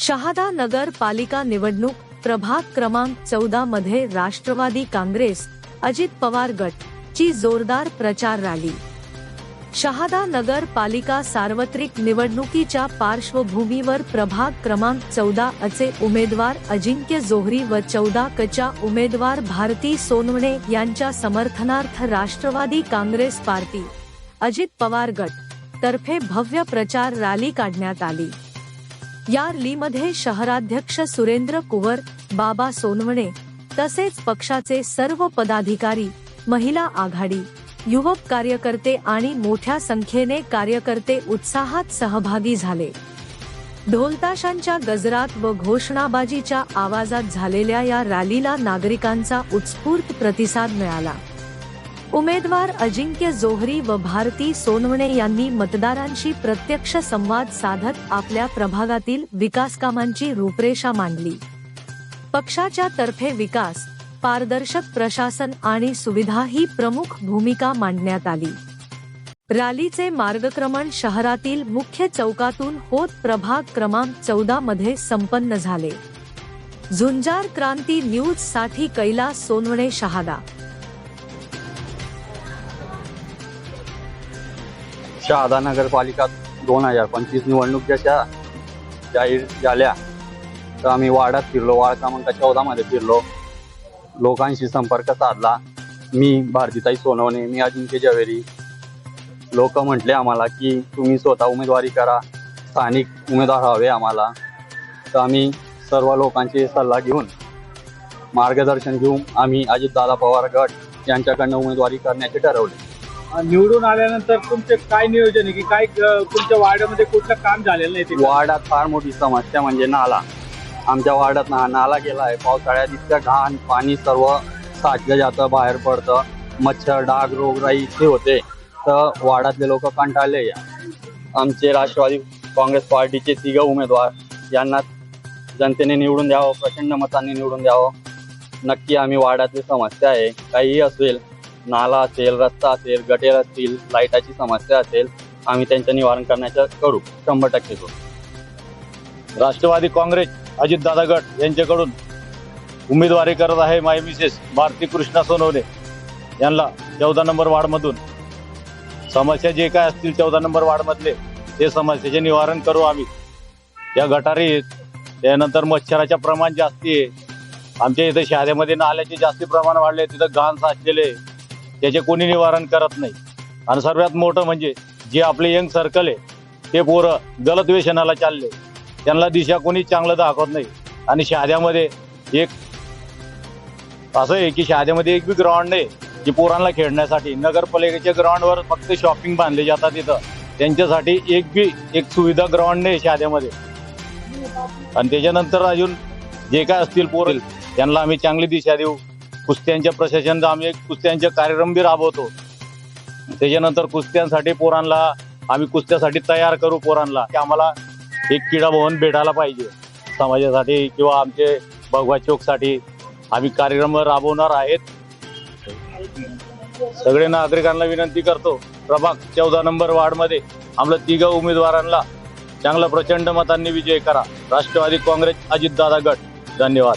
शहादा नगर पालिका निवडणूक प्रभाग क्रमांक चौदा मध्ये राष्ट्रवादी काँग्रेस अजित पवार गट ची जोरदार प्रचार रॅली. शहादा नगर पालिका सार्वत्रिक निवडणुकीच्या पार्श्वभूमीवर प्रभाग क्रमांक चौदा अचे उमेदवार अजिंक्य जोहरी व चौदा कच्या उमेदवार भारती सोनवणे यांच्या समर्थनार्थ राष्ट्रवादी काँग्रेस पार्टी अजित पवार गट तर्फे भव्य प्रचार रॅली काढण्यात आली. या रॅलीमध्ये शहराध्यक्ष सुरेंद्र कुवर बाबा सोनवणे तसेच पक्षाचे सर्व पदाधिकारी महिला आघाडी युवक कार्यकर्ते आणि मोठ्या संख्येने कार्यकर्ते उत्साहात सहभागी झाले. ढोलताशांच्या गजरात व घोषणाबाजीच्या आवाजात झालेल्या या रॅलीला नागरिकांचा उत्स्फूर्त प्रतिसाद मिळाला. उमेदवार अजिंक्य जोहरी व भारती सोनवणे यांनी मतदारांशी प्रत्यक्ष संवाद साधत आपल्या प्रभागातील विकासकामांची रूपरेषा मांडली. पक्षाच्या तर्फे विकास पारदर्शक प्रशासन आणि सुविधा ही प्रमुख भूमिका मांडण्यात आली. रॅलीचे मार्गक्रमण शहरातील मुख्य चौकातून होत प्रभाग क्रमांक चौदा मध्ये संपन्न झाले. झुंजार क्रांती न्यूजसाठी कैलास सोनवणे शहादा शहादा नगरपालिका दोन हजार पंचवीस निवडणूक जशा जाहीर झाल्या तर आम्ही वाड्यात फिरलो वार्ड क्रमांक चौदामध्ये फिरलो. लोकांशी संपर्क साधला. मी भारतीताई सोनवणे मी अजिंक्य जवेरी लोक म्हटले आम्हाला की तुम्ही स्वतः उमेदवारी करा स्थानिक उमेदवार हवे आम्हाला. तर आम्ही सर्व लोकांचे सल्ला घेऊन मार्गदर्शन घेऊन आम्ही अजितदादा पवार गट यांच्याकडनं उमेदवारी करण्याचे ठरवले. निवडून आल्यानंतर तुमचे काय नियोजन आहे? की काय अ, तुमच्या वार्डामध्ये कुठलं काम झालेलं नाही ते वार्डात फार मोठी समस्या म्हणजे नाला. आमच्या वार्डात ना नाला गेला आहे. पावसाळ्यात इतकं घाण पाणी सर्व साचलं जातं बाहेर पडतं. मच्छर डाग रोगराई इथे होते. तर वार्डातले लोक कंटाळले. आमचे राष्ट्रवादी काँग्रेस पार्टीचे तिघ उमेदवार यांना जनतेने निवडून द्यावं प्रचंड मतांनी निवडून द्यावं. नक्की आम्ही वार्डातली समस्या आहे. काहीही असेल नाला असेल रस्ता असेल गटेर असतील लाईटाची समस्या असेल आम्ही त्यांचं निवारण करण्याचं करू शंभर टक्के करू. राष्ट्रवादी काँग्रेस अजितदादा गट यांच्याकडून उमेदवारी करत आहे माय मिसेस भारती कृष्णा सोनवणे. यांना चौदा नंबर वार्डमधून समस्या जे काय असतील चौदा नंबर वार्डमधले ते समस्येचे निवारण करू आम्ही. या गटारी त्यानंतर मच्छराचे प्रमाण जास्ती आहे. आमच्या इथं शहरामध्ये नाल्याचे जास्ती प्रमाण वाढले तिथं घाण साचलेले त्याचे कोणी निवारण करत नाही. आणि सर्वात मोठं म्हणजे जे आपले यंग सर्कल आहे ते पोरं गलत व्यसनाला चालले. त्यांना दिशा कोणी चांगलं दाखवत नाही. आणि शहाद्यामध्ये एक असं आहे की शहाद्यामध्ये एक बी ग्राउंड नाही की पोरांना खेळण्यासाठी. नगरपालिकेच्या ग्राउंडवर फक्त शॉपिंग बांधले जातात तिथं त्यांच्यासाठी एक बी एक सुविधा ग्राउंड नाही शहाद्यामध्ये. आणि त्याच्यानंतर अजून जे काय असतील पोरेल त्यांना आम्ही चांगली दिशा देऊ. कुस्त्यांच्या प्रशासनाचा आम्ही एक कुस्त्यांचे कार्यक्रम बी राबवतो. त्याच्यानंतर कुस्त्यांसाठी पोरांना आम्ही कुस्त्यासाठी तयार करू पोरांना. की आम्हाला एक क्रीडा भवन भेटायला पाहिजे. समाजासाठी किंवा आमचे भगवा चौकसाठी आम्ही कार्यक्रम राबवणार आहेत. सगळे नागरिकांना विनंती करतो. प्रभाग चौदा नंबर वार्डमध्ये आम्हाला तिघा उमेदवारांना चांगला प्रचंड मतांनी विजय करा. राष्ट्रवादी काँग्रेस अजितदादा गट. धन्यवाद.